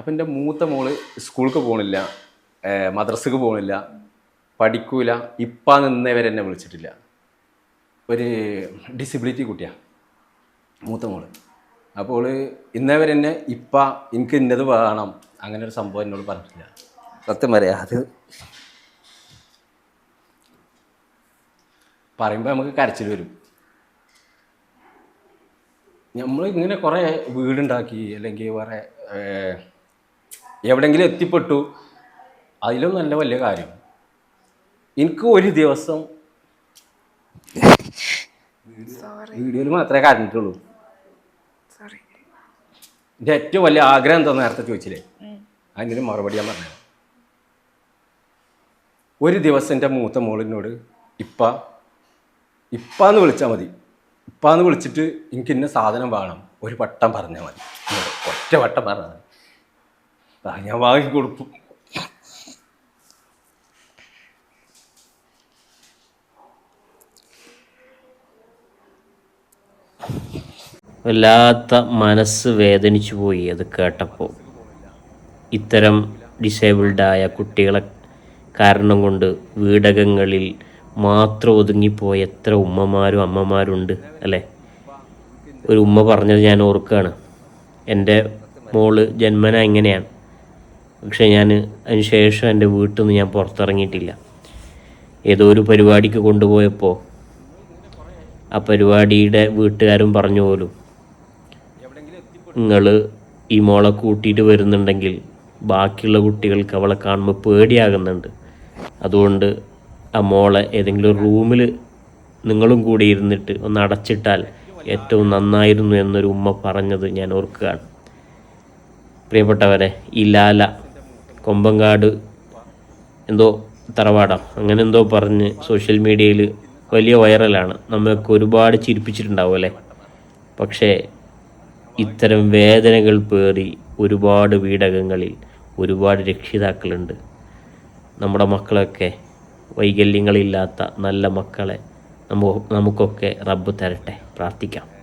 അപ്പം എന്റെ മൂത്ത മോൾ സ്കൂൾക്ക് പോകണില്ല മദ്രസക്ക് പോകണില്ല പഠിക്കൂല. ഇപ്പ നിന്നവരെ എന്നെ വിളിച്ചിട്ടില്ല. ഒരു ഡിസബിലിറ്റി കുട്ടിയാണ് മൂത്ത മോൾ. അപ്പോൾ ഇന്നേവരെ എന്നെ ഇപ്പ എനിക്ക് ഇന്നത് വേണം അങ്ങനെ ഒരു സംഭവം എന്നോട് പറഞ്ഞിട്ടില്ല. സത്യം പറയാം അത് പറയുമ്പോൾ നമുക്ക് കരച്ചിൽ വരും. നമ്മൾ ഇങ്ങനെ കുറേ വീടുണ്ടാക്കി അല്ലെങ്കിൽ ഏർ, എവിടെയെങ്കിലും എത്തിപ്പെട്ടു. അതിലും നല്ല വലിയ കാര്യം. എനിക്ക് ഒരു ദിവസം വീഡിയോയിൽ മാത്രമേ കരഞ്ഞിട്ടുള്ളൂ സോറി എന്റെ ഏറ്റവും വലിയ ആഗ്രഹം എന്താ നേരത്തെ ചോദിച്ചില്ലേ? അതിനൊരു മറുപടി ഞാൻ പറഞ്ഞു ഒരു ദിവസം എന്റെ മൂത്ത മോളിനോട് ഇപ്പ ഇപ്പാന്ന് വിളിച്ചാൽ മതി. ഇപ്പാന്ന് വിളിച്ചിട്ട് എനിക്ക് ഇന്ന സാധനം വേണം. ഒരു വട്ടം പറഞ്ഞാൽ മതി. ഒറ്റ വട്ടം പറഞ്ഞാൽ മതി ഞാൻ വാങ്ങി കൊടുത്തു. വല്ലാത്ത മനസ്സ് വേദനിച്ചു പോയി അത് കേട്ടപ്പോൾ ഇത്തരം ഡിസേബിൾഡായ കുട്ടികളെ കാരണം കൊണ്ട് വീടകങ്ങളിൽ മാത്രം ഒതുങ്ങിപ്പോയ എത്ര ഉമ്മമാരും അമ്മമാരുണ്ട് അല്ലേ? ഒരു ഉമ്മ പറഞ്ഞത് ഞാൻ ഓർക്കുകയാണ്. എന്റെ മോൾ ജന്മന ഇങ്ങനെയാണ്. പക്ഷേ ഞാൻ അതിന് ശേഷം എന്റെ വീട്ടിൽ നിന്ന് ഞാൻ പുറത്തിറങ്ങിയിട്ടില്ല. ഏതോ ഒരു പരിപാടിക്ക് കൊണ്ടുപോയപ്പോൾ ആ പരിപാടിയുടെ വീട്ടുകാരും പറഞ്ഞു പോലും നിങ്ങൾ ഈ മോളെ കൂട്ടിയിട്ട് വരുന്നുണ്ടെങ്കിൽ ബാക്കിയുള്ള കുട്ടികൾക്ക് അവളെ കാണുമ്പോൾ പേടിയാകുന്നുണ്ട്. അതുകൊണ്ട് ആ മോളെ ഏതെങ്കിലും റൂമിൽ നിങ്ങളും കൂടി ഇരുന്നിട്ട് ഒന്ന് അടച്ചിട്ടാൽ ഏറ്റവും നന്നായിരുന്നു എന്നൊരു ഉമ്മ പറഞ്ഞത് ഞാൻ ഓർക്കുകയാണ്. പ്രിയപ്പെട്ടവരെ ഈ ലാല കൊമ്പങ്കാട് എന്തോ തറവാടാം. അങ്ങനെ എന്തോ പറഞ്ഞ് സോഷ്യൽ മീഡിയയിൽ വലിയ വൈറലാണ് നമ്മൾക്ക് ഒരുപാട് ചിരിപ്പിച്ചിട്ടുണ്ടാവും അല്ലേ? പക്ഷേ ഇത്തരം വേദനകൾ പേറി ഒരുപാട് വീടകങ്ങളിൽ ഒരുപാട് രക്ഷിതാക്കളുണ്ട്. നമ്മുടെ മക്കളൊക്കെ വൈകല്യങ്ങളില്ലാത്ത നല്ല മക്കളെ നമുക്ക് നമുക്കൊക്കെ റബ്ബ് തരട്ടെ. പ്രാർത്ഥിക്കാം.